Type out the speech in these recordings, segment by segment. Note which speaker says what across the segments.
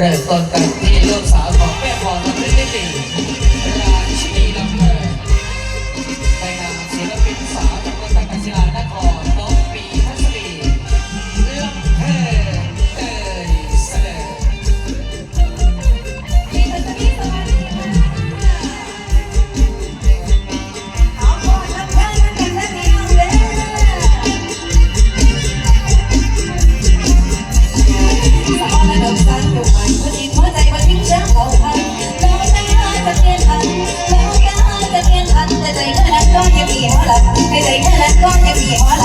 Speaker 1: เริ่มต้นกันที่ลูกสาวของแม่พรทำได้
Speaker 2: ดี ใจแค่นั้นก็ยังมีหัวลักในใจแค่นั้นก็ยังมีหัว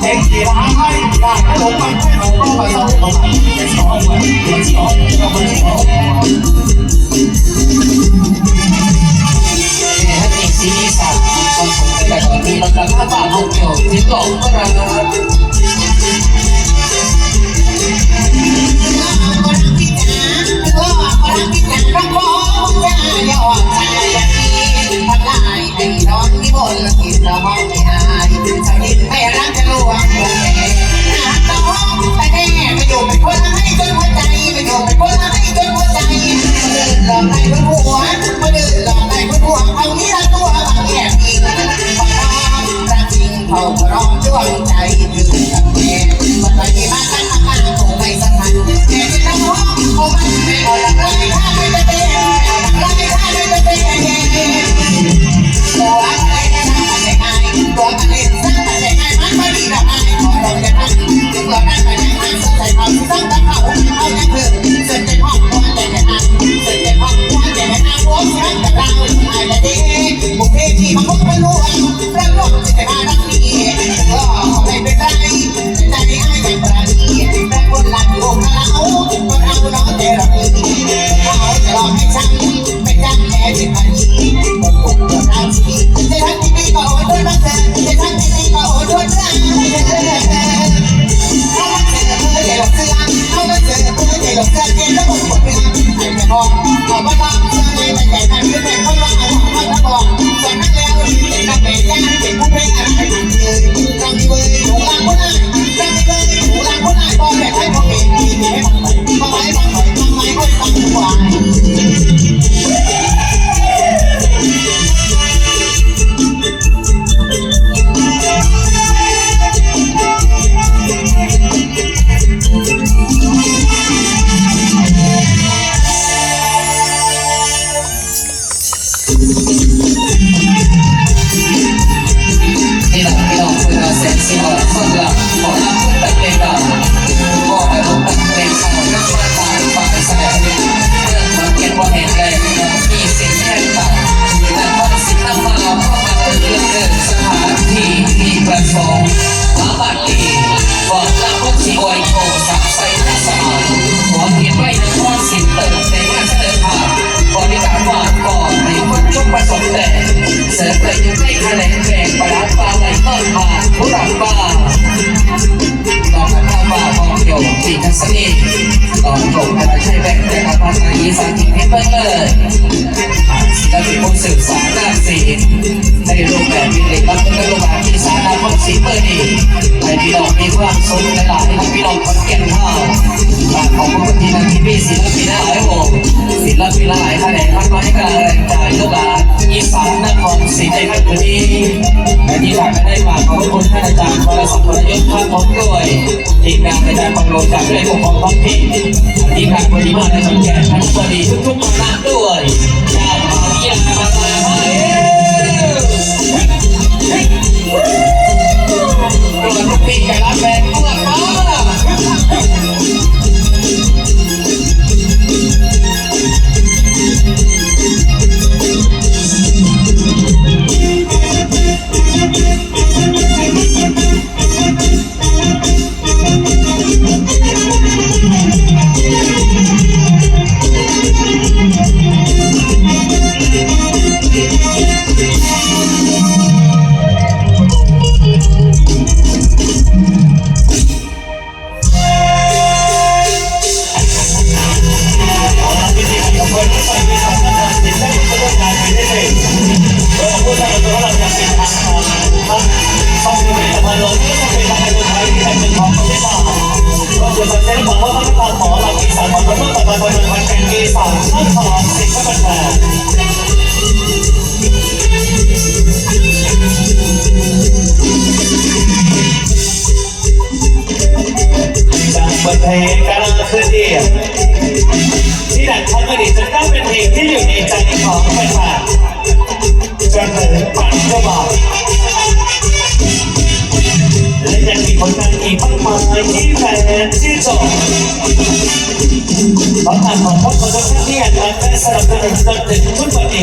Speaker 2: เด็ก
Speaker 1: ที่ร้าง
Speaker 3: ไม่อยากให้ผมไปให้ผมต้องไปต้องไปจะสอนไป
Speaker 1: จะ
Speaker 3: สอนก็ไม่สอนสีสันคนสนใจแบุกอยู่นี้มันจะน่าตาลงเกี่ยวที่หลงก็รักัน ไม่รักจะลวงหาต้องไปแน่ไปอยู่เป็นคนให้จนหัวใจไม่อยู่ไป็นคนให้จนหัวใจมาดื่มหลอกได้คนหัวมาดื่มหลอกได้คนหัวเอางี้ คน
Speaker 1: แม่
Speaker 4: จังวันละสองคนเอ็นข้าวของกล้วยทีม
Speaker 1: งานกระจายความรู้จากเลยผมของท้องถิ่นทีมขาดคน
Speaker 3: บริวารในสังแก่ทั้งนดีทุกๆคนมาด้
Speaker 2: วย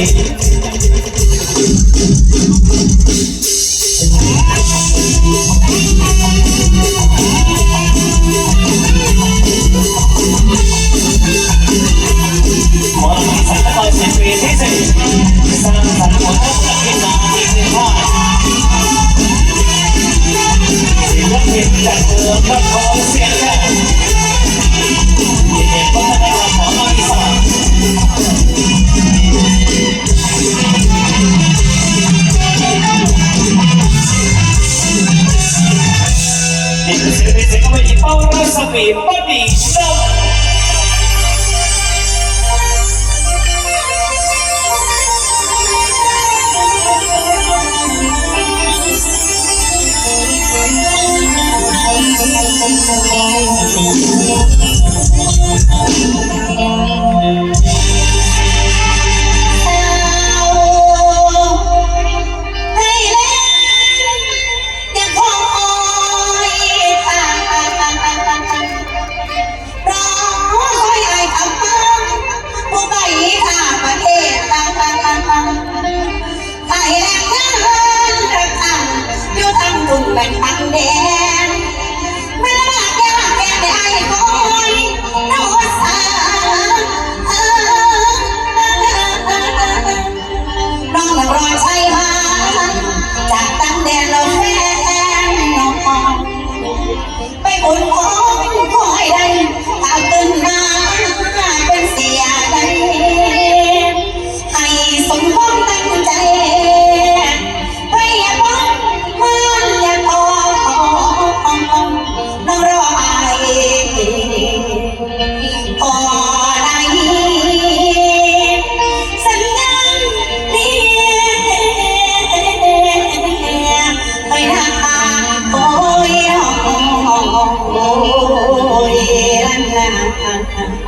Speaker 5: things and, and.